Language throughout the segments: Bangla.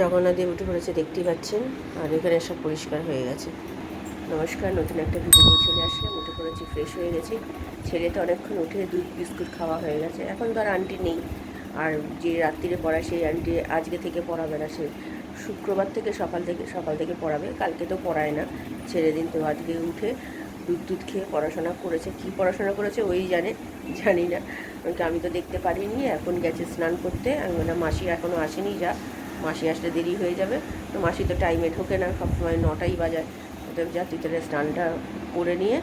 জগন্নাথ দেব উঠে পড়েছে, দেখতেই পাচ্ছেন। আর এখানে সব পরিষ্কার হয়ে গেছে। নমস্কার, নতুন একটা ভিডিও নিয়ে চলে আসলাম। উঠে পড়েছি ফ্রেশ হয়ে গেছি। ছেলে তো অনেকক্ষণ উঠে দুধ, বিস্কুট খাওয়া হয়ে গেছে। এখন তো আর আন্টি নেই। আর যে রাত্রিরে পড়ায়, সেই আন্টি আজকে থেকে পড়াবে না। সে শুক্রবার থেকে সকাল থেকে সকাল থেকে পড়াবে। কালকে তো পড়ায় না। ছেড়ে দিন তো আজকে উঠে দুধ দুধ খেয়ে পড়াশোনা করেছে। কি পড়াশোনা করেছে ওই জানে, জানি না। আমি তো দেখতে পারিনি। এখন গেছে স্নান করতে। আমি বললাম, মাসি এখনও আসেনি, যা। মাসি আসলে দেরি হয়ে যাবে। তো মাসি তো টাইমে ঢোকে না, সবসময় নটাই বাজায়। অতএব যা তুই তাহলে স্নানটা করে নিয়ে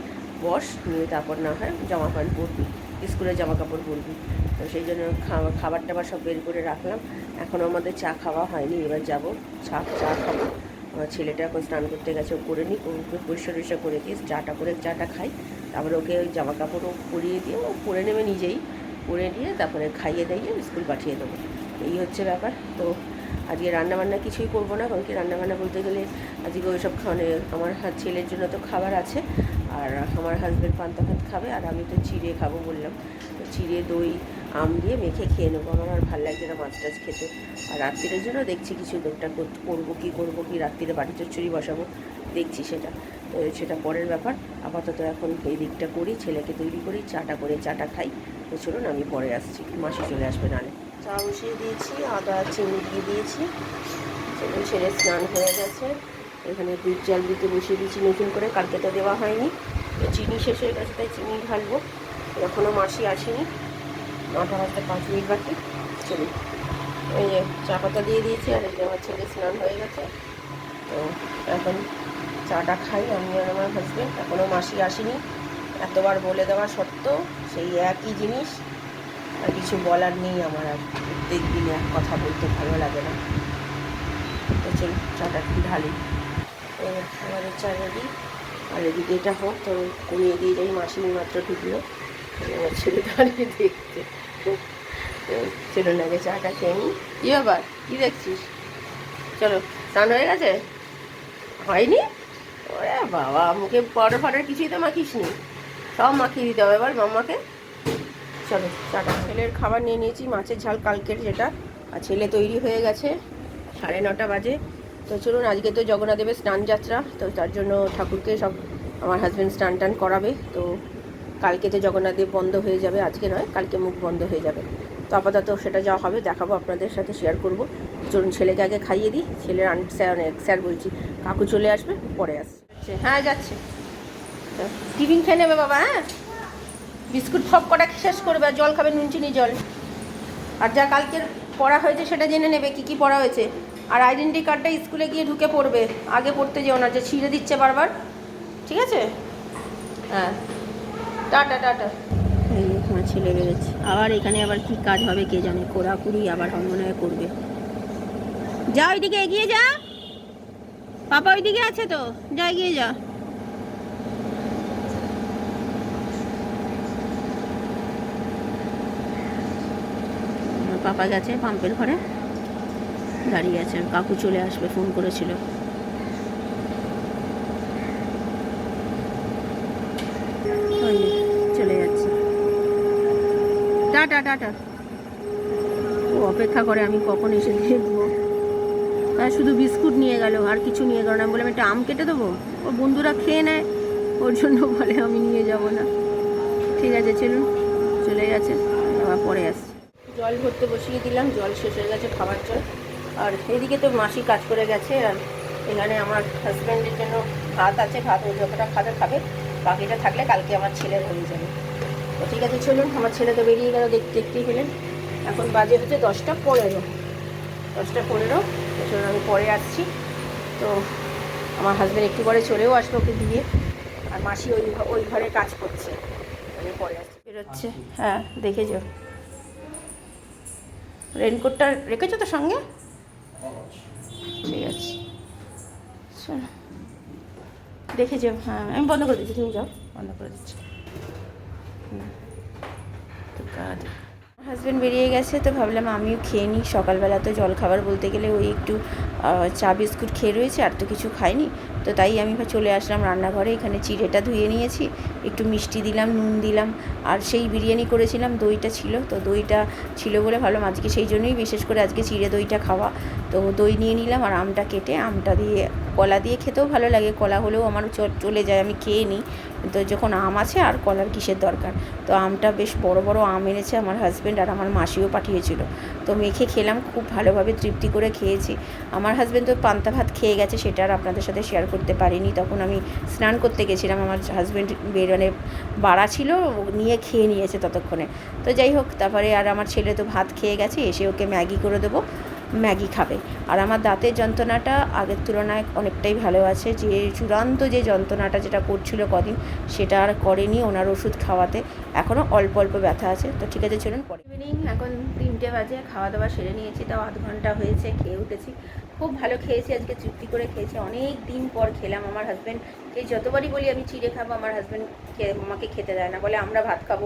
বস, নিয়ে তারপর না হয় জামা প্যান্ট পরবি স্কুলে জামা কাপড় পরবি। তো সেই জন্য খাবার খাবার টাবার সব বের করে রাখলাম। এখনও আমাদের চা খাওয়া হয়নি, এবার যাব চা চা খাব। আমার ছেলেটা এখন স্নান করতে গেছে, ও করে নিই ওকে পরিষ্কার টরিষ্কার করে দিয়ে চাটা করে চাটা খাই। তারপরে ওকে ওই জামা কাপড়ও পরিয়ে দিয়ে, ও পরে নেবে নিজেই। পরে নিয়ে তারপরে খাইয়ে দাইয়ে স্কুল পাঠিয়ে দেবো। এই হচ্ছে ব্যাপার। তো আজকে রান্নাবান্না কিছুই করব না, কারণ কি রান্নাবান্না বলতে গেলে আজকে ওইসব মানে আমার হা- ছেলের জন্য তো খাবার আছে, আর আমার হাজব্যান্ড পান্তা ভাত খাবে, আর আমি তো চিড়ে খাব বললাম। তো চিড়ে, দই, আম দিয়ে মেখে খেয়ে নেব, আমার আর ভালো লাগছে না মাছ টাছ খেতে। আর রাত্রিরের জন্য দেখছি কিছু কর- করব কি করব কি, রাত্রিরে বাড়ি চচ্চড়ি বসাবো, দেখছি সেটা। তো সেটা পরের ব্যাপার, আপাতত এখন এই দিকটা করি, ছেলেকে তৈরি করি, চাটা করে চাটা খাই। তো চলুন আমি পরে আসছি, মাসি চলে আসবে নালে। চা বসিয়ে দিয়েছি, আদা, চিনি দিয়ে দিয়েছি। ছেলে ছেলে স্নান হয়ে গেছে। এখানে দুধ জাল দিতে বসিয়ে দিয়েছি, নতুন করে, কালকে তো দেওয়া হয়নি। তো চিনি শেষ হয়ে গেছে, তাই চিনি ঢালবো। এখনও মাসি আসেনি। নটা বাজতে পাঁচ মিনিট বাকি। চলুন ওই যে চা পাতা দিয়ে দিয়েছি, আর যে আমার ছেলে স্নান হয়ে গেছে। তো এখন চাটা খাই, আমি আর আমার হাজব্যান্ড এখনও মাসি আসেনি। এতবার বলে দেওয়া সত্ত্বেও সেই একই জিনিস আর কিছু বলার নেই আমার আর প্রত্যেক দিনে এক কথা বলতে ভালো লাগে না। তো চল, চাটা একটু ঢালি। আমাদের চা রেডি। আর এদিকে এটা হোক, তো কমিয়ে দিয়ে যাই মাসি মাত্র ঢুকলো আমার ছেলে দাঁড়িয়ে দেখতে। চলুন আগে চাটা খেয়ে নিই। কী ব্যাপার? কী দেখছিস? চলো, স্নান হয়ে গেছে? হয়নি? ওরে বাবা, মুখে পাউডার ফাউডার কিছুই তো মাখিস নি সব মাখিয়ে দিতে হবে এবার মাম্মাকে। চলো চাটা ছেলের খাবার নিয়ে নিয়েছি, মাছের ঝাল কালকের যেটা, আর ছেলে তৈরি হয়ে গেছে, সাড়ে নটা বাজে। তো চলুন, আজকে তো জগন্নাথদেবের স্নান যাত্রা, তো তার জন্য ঠাকুরকে সব আমার হাজব্যান্ড স্নান টান করাবে। তো কালকে তো জগন্নাথদেব বন্ধ হয়ে যাবে, আজকে নয়, কালকে মুখ বন্ধ হয়ে যাবে। তো আপাতত সেটা যাওয়া হবে, দেখাবো, আপনাদের সাথে শেয়ার করব। চলুন, ছেলেকে আগে খাইয়ে দিই, ছেলের আন স্যার বলছি, কাকু চলে আসবে, পরে আসছে। হ্যাঁ যাচ্ছে। টিফিন খেয়ে নেবে বাবা হ্যাঁ? বিস্কুট সব কটা শেষ করবে আর জল খাবে নুন চিনি জল? আর যা কালকের পড়া হয়েছে সেটা জেনে নেবে কি কি পড়া হয়েছে। আর আইডেন্টি কার্ডটা স্কুলে গিয়ে ঢুকে পড়বে, আগে পড়তে যেও না, যে ছিঁড়ে দিচ্ছে বারবার। ঠিক আছে? হ্যাঁ। Tata tata. এই ছেলে বেরোচ্ছে। আবার এখানে আবার কি কাজ হবে কে জানে? কোড়াকুড়ি আবার মনে করবে। যা ওইদিকে এগিয়ে যা। পাপা ওইদিকে আছে তো। যা এগিয়ে যা। পাপা গেছে পাম্পের ঘরে। দাঁড়িয়ে আছেন কাকু চলে আসবে, ফোন করেছিল। চলে যাচ্ছে। Tata tata. ও অপেক্ষা করে আমি কখন এসে দেখব। হ্যাঁ শুধু বিস্কুট নিয়ে গেল, আর কিছু নিয়ে গেল না। আমি বললাম একটা আম কেটে দেবো? ওর বন্ধুরা খেয়ে নেয়, ওর জন্য বলে আমি নিয়ে যাব না। ঠিক আছে, চলুন, চলে গেছে আবার পরে আসছি। জল ভরতে বসিয়ে দিলাম, জল শেষ হয়ে গেছে খাবার জল। আর এদিকে তো মাসি কাজ করে গেছে, আর এখানে আমার হাজব্যান্ডের জন্য ভাত আছে, ভাত ও যতটা খাবে খাবে। বাকিটা থাকলে কালকে আমার ছেলের হয়ে যাবে। তো ঠিক আছে, চলুন, আমার ছেলে তো বেরিয়ে গেল, দেখতে দেখতেই পেলেন। এখন বাজে হচ্ছে দশটা পনেরো। দশটা পনেরো চলুন, আমি পরে আসছি। তো আমার হাজব্যান্ড একটু পরে চলেও আসলো ওকে দিয়ে। আর মাসি ওই ওই ঘরে কাজ করছে। পরে আসছি। বেরোচ্ছে। হ্যাঁ দেখেছ? রেনকোটটা রেখেছো তো সঙ্গে? ঠিক আছে। শোনো। দেখে যাও হ্যাঁ আমি বন্ধ করে দিচ্ছি, তুমি যাও। বন্ধ করে দিচ্ছি। হাজব্যান্ড বেরিয়ে গেছে, তো ভাবলাম আমিও খেয়ে নিই। সকালবেলা তো জল খাবার বলতে গেলে ওই একটু চা বিস্কুট খেয়ে রয়েছে, আর তো কিছু খাইনি। তো তাই আমি চলে আসলাম রান্নাঘরে। এখানে চিড়েটা ধুয়ে নিয়েছি, একটু মিষ্টি দিলাম, নুন দিলাম, আর সেই বিরিয়ানি করেছিলাম, দইটা ছিল। তো দইটা ছিল বলে ভালো আজকে সেই জন্যই, বিশেষ করে আজকে চিড়ে দইটা খাওয়া। তো দই নিয়ে নিলাম, আর আমটা কেটে আমটা দিয়ে কলা দিয়ে খেতেও ভালো লাগে, কলা হলেও আমার চলে যায়, আমি খেয়ে নিই। তো যখন আম আছে, আর কলার কিসের দরকার? তো আমটা বেশ বড় বড় আম এনেছে আমার হাজব্যান্ড আর আমার মাসিও পাঠিয়েছিল। তো মেখে খেলাম, খুব ভালোভাবে তৃপ্তি করে খেয়েছি। আমার হাজব্যান্ড তো পান্তা ভাত খেয়ে গেছে, সেটা আর আপনাদের সাথে শেয়ার করতে পারিনি। তখন আমি স্নান করতে গেছিলাম, আমার হাজব্যান্ড বেরোনে বাড়া ছিল নিয়ে খেয়ে নিয়েছে ততক্ষণে। তো যাই হোক, তারপরে আর আমার ছেলে তো ভাত খেয়ে গেছে, এসে ওকে ম্যাগি করে দেবো। ম্যাগি খাবে। আর আমার দাঁতের যন্ত্রণাটা আগের তুলনায় অনেকটাই ভালো আছে। যে চূড়ান্ত যে যন্ত্রণাটা যেটা করছিল কদিন, সেটা আর করেনি ওনার ওষুধ খাওয়াতে। এখনও অল্প অল্প ব্যথা আছে। তো ঠিক আছে, চলুন পরে ইভিনিং এখন তিনটে বাজে খাওয়া দাওয়া সেরে নিয়েছি। তাও আধ ঘণ্টা হয়েছে, খেয়ে উঠেছি। খুব ভালো খেয়েছি, আজকে তৃপ্তি করে খেয়েছি। অনেক দিন পর খেলাম আমার হাজব্যান্ডকে যতবারই বলি আমি চিড়ে খাব, আমার হাজব্যান্ড আমাকে খেতে দেয় না। বলে, আমরা ভাত খাব,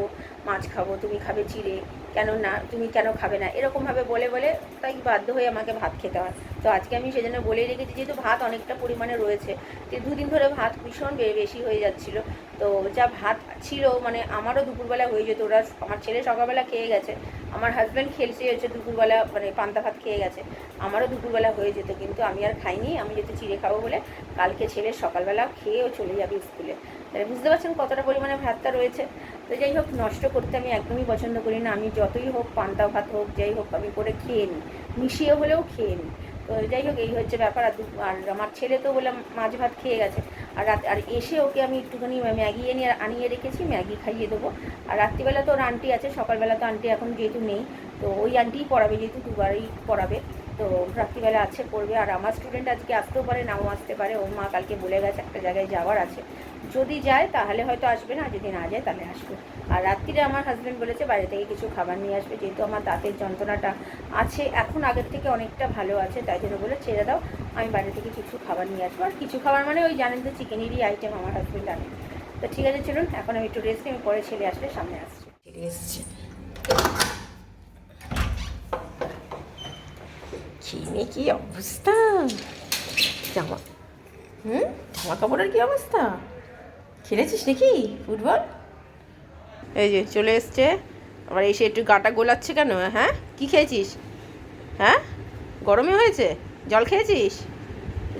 মাছ খাব, তুমি খাবে চিড়ে। কেন না তুমি কেন খাবে না? এরকমভাবে বলে বলে তাই বাধ্য হয়ে আমাকে ভাত খেতে হয়। তো আজকে আমি সেজন্য বলেই রেখেছি, যেহেতু ভাত অনেকটা পরিমাণে রয়েছে, তো দুদিন ধরে ভাত ভীষণ বেশি হয়ে যাচ্ছিল। তো যা ভাত ছিল মানে আমারও দুপুরবেলা হয়ে যেত। ওরা আমার ছেলে সকালবেলা খেয়ে গেছে, আমার হাজব্যান্ড খেলছে হচ্ছে দুপুরবেলা মানে পান্তা ভাত খেয়ে গেছে। আমারও দুপুরবেলা হয়ে যেত, কিন্তু আমি আর খাইনি, আমি যেহেতু চিড়ে খাব বলে, কালকে ছেলে সকালবেলা খেয়েও চলে যাবে স্কুলে। তাহলে বুঝতে পারছেন কতটা পরিমাণে ভাতটা রয়েছে। তো যাই হোক, নষ্ট করতে আমি একদমই পছন্দ করি না। আমি যতই হোক পান্তা ভাত হোক, যাই হোক আমি করে খেয়ে নিই। মিশিয়ে হলেও খেয়ে নিই। তো যাই হোক, এই হচ্ছে ব্যাপার। আর আর আমার ছেলে তো বললাম মাছ ভাত খেয়ে গেছে। আর রাত আর এসে ওকে আমি একটুখানি ম্যাগি এনে আনিয়ে রেখেছি, ম্যাগি খাইয়ে দেবো। আর রাত্রিবেলা তো ওর আন্টি আছে, সকালবেলা তো আন্টি এখন যেহেতু নেই, তো ওই আন্টিই পড়াবে, যেহেতু দুবারই পড়াবে। তো রাত্রিবেলা আছে পড়বে আর আমার স্টুডেন্ট আজকে আসতেও পারে, নাও আসতে পারে। ওর মা কালকে বলে গেছে, একটা জায়গায় যাওয়ার আছে। যদি যায়, তাহলে হয়তো আসবে না, যদি না যায়, তাহলে আসবে। আর রাত্রিরে আমার হাজব্যান্ড বলেছে, বাইরে থেকে কিছু খাবার নিয়ে আসবে। যেহেতু আমার দাঁতের যন্ত্রণাটা আছে, এখন আগের থেকে অনেকটা ভালো আছে, তাই জন্য বলে, ছেড়ে দাও, আমি বাইরে থেকে কিছু খাবার নিয়ে আসব। আর কিছু খাবার মানে ওই জানেন তো, চিকেনেরই আইটেম আমার হাজব্যান্ড আনে। তো ঠিক আছে, চলুন, এখন আমি একটু রেস্ট আমি পরে ছেলে আসলে সামনে আসছি। ছেলে এসছে খিমে কি অবস্থা? জামা। হুম? জামা কাপড়ের কি অবস্থা? খেলেছিস নাকি ফুটবল? এই যে চলে এসছে। আবার এসে একটু গাটা গোলাচ্ছে কেন? হ্যাঁ? কি খেয়েছিস? হ্যাঁ? গরমে হয়েছে? জল খেয়েছিস?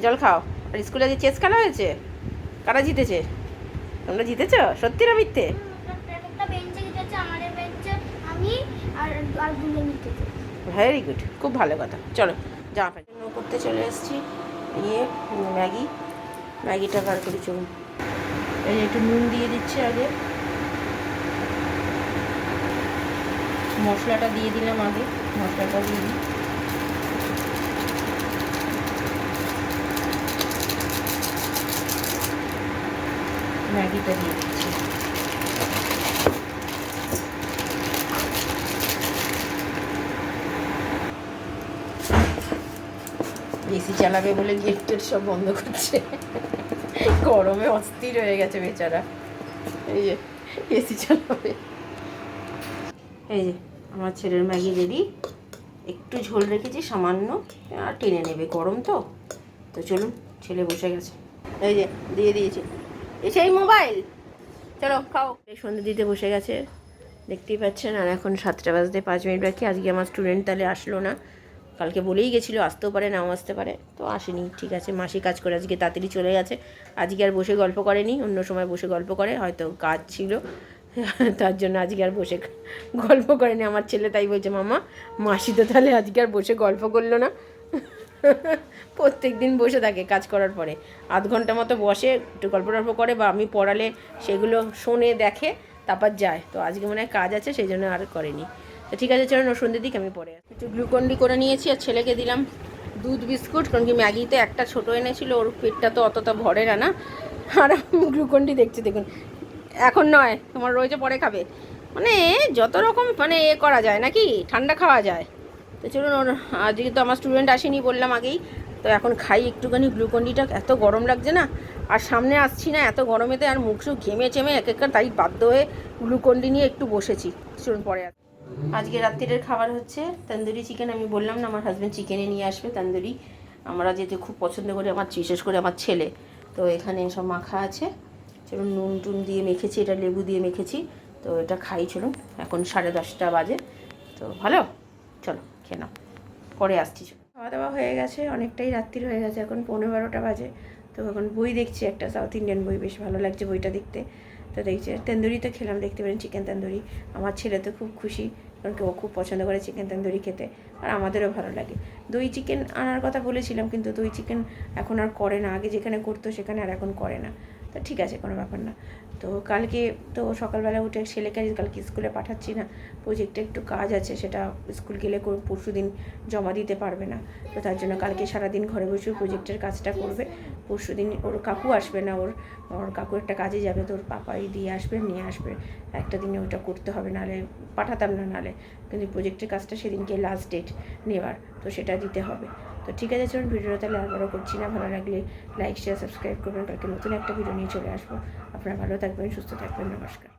জল খাও। আর স্কুলে যে চেস খেলা হয়েছে কারা জিতেছে? তোমরা জিতেছ? সত্যি না মিথ্যে? আমি আর ভেরি গুড খুব ভালো কথা। চলো, জামা প্যান্ট করতে চলে এসেছি। ইয়ে ম্যাগি, ম্যাগিটা বার করে, চলুন। এই একটু নুন দিয়ে দিচ্ছি আগে। মশলাটা দিয়ে দিলাম আগে, মশলাটা দিয়ে দিই। ম্যাগিটা দিয়ে দিচ্ছি। এসি চালাবে বলে গেট সব বন্ধ করছে। গরমে অস্থির হয়ে গেছে বেচারা। এই যে এসি চালাবে। এই যে, আমার ছেলের ম্যাগি রেডি। একটু ঝোল রেখেছি, সামান্য। আর টেনে নেবে, গরম তো। তো চলুন, ছেলে বসে গেছে। এই যে, দিয়ে দিয়েছি। এসে এই মোবাইল। চলো, খাও। এই সন্ধ্যে দিতে বসে গেছে। দেখতেই পাচ্ছেন, আর এখন সাতটা বাজতে পাঁচ মিনিট বাকি। আজকে আমার স্টুডেন্ট তাহলে আসলো না। কালকে বলেই গেছিল, আসতেও পারে, নাও আসতে পারে। তো আসেনি, ঠিক আছে, মাসি কাজ করে আজকে তাড়াতাড়ি চলে গেছে। আজকে আর বসে গল্প করেনি, অন্য সময় বসে গল্প করে, হয়তো কাজ ছিল। তার জন্য আজকে আর বসে গল্প করেনি, আমার ছেলে তাই বলছে, মামা, মাসি তো তাহলে আজকে আর বসে গল্প করল না। প্রত্যেক দিন বসে থাকে কাজ করার পরে। আধ ঘণ্টা মতো বসে, একটু গল্প টল্প করে বা আমি পড়ালে সেগুলো শোনে, দেখে, তারপর যায়। তো আজকে মনে হয় কাজ আছে, সেই জন্য আর করেনি। তো ঠিক আছে, চলুন সন্ধ্যের দিকে আমি পরে। একটু গ্লুকন্ডি করে নিয়েছি আর ছেলেকে দিলাম দুধ বিস্কুট, কারণ কি ম্যাগিতে একটা ছোটো এনেছিল, ওর পেটটা তো অতটা ভরে না আর আমি গ্লুকন্ডি দেখছি, দেখুন। এখন নয়, তোমার রয়েছে পরে খাবে। মানে যত রকম মানে এ করা যায় নাকি? ঠান্ডা খাওয়া যায়। তো চলুন, ওর আজকে তো আমার স্টুডেন্ট আসেনি বললাম আগেই, তো এখন খাই একটুখানি গ্লুকন্ডিটা, এত গরম লাগছে না। আর সামনে আসছি না, এত গরমেতে আর মুখ সুখ ঘেমে চেমে এক একটা তাই বাধ্য হয়ে গ্লুকন্ডি নিয়ে একটু বসেছি। চলুন, পরে আসি। আজকে রাত্রিরের খাবার হচ্ছে তন্দুরি চিকেন আমি বললাম না, আমার হাজব্যান্ড চিকেনে নিয়ে আসবে তন্দুরি। আমরা যেতে খুব পছন্দ করি আমার, বিশেষ করে আমার ছেলে। তো এখানে সব মাখা আছে। চলুন, নুন টুন দিয়ে মেখেছি, এটা লেবু দিয়ে মেখেছি। তো এটা খাই, চলুন। এখন সাড়ে দশটা বাজে। তো ভালো? চলো, খেয়ে নাও। পরে আসছি। খাওয়া দাওয়া হয়ে গেছে, অনেকটাই রাত্রির হয়ে গেছে, এখন পনেরো বারোটা বাজে। তো এখন বই দেখছি, একটা সাউথ ইন্ডিয়ান বই, বেশ ভালো লাগছে বইটা দেখতে। তো দেখছি, তন্দুরি তো খেলাম, দেখতে পারেন চিকেন তন্দুরি। আমার ছেলে তো খুব খুশি, কারণ কেউ খুব পছন্দ করে চিকেন তন্দুরি খেতে, আর আমাদেরও ভালো লাগে। দই চিকেন আনার কথা বলেছিলাম, কিন্তু দই চিকেন এখন আর করে না, আগে যেখানে করতো সেখানে আর এখন করে না। তো ঠিক আছে, কোনো ব্যাপার না। তো কালকে তো সকালবেলা উঠে ছেলেকে কালকে স্কুলে পাঠাচ্ছি না প্রজেক্টে একটু কাজ আছে, সেটা স্কুল গেলে পরশু দিন জমা দিতে পারবে না। তো তার জন্য কালকে সারাদিন ঘরে বসে প্রজেক্টের কাজটা করবে। পরশু দিন ওর কাকু আসবে না, ওর ওর কাকু একটা কাজে যাবে তো ওর পাপাই দিয়ে আসবে, নিয়ে আসবে। একটা দিনে ওটা করতে হবে নাহলে পাঠাতাম না নাহলে কিন্তু প্রজেক্টের কাজটা সেদিনকে লাস্ট ডেট নেওয়ার তো সেটা দিতে হবে। তো ঠিক আছে, চলুন ভিডিওটা তাহলে বড় করছি না। ভালো লাগলে লাইক শেয়ার সাবস্ক্রাইব করবেন। কালকে নতুন একটা ভিডিও নিয়ে চলে আসব। আপনারা ভালো থাকবেন, সুস্থ থাকবেন। নমস্কার।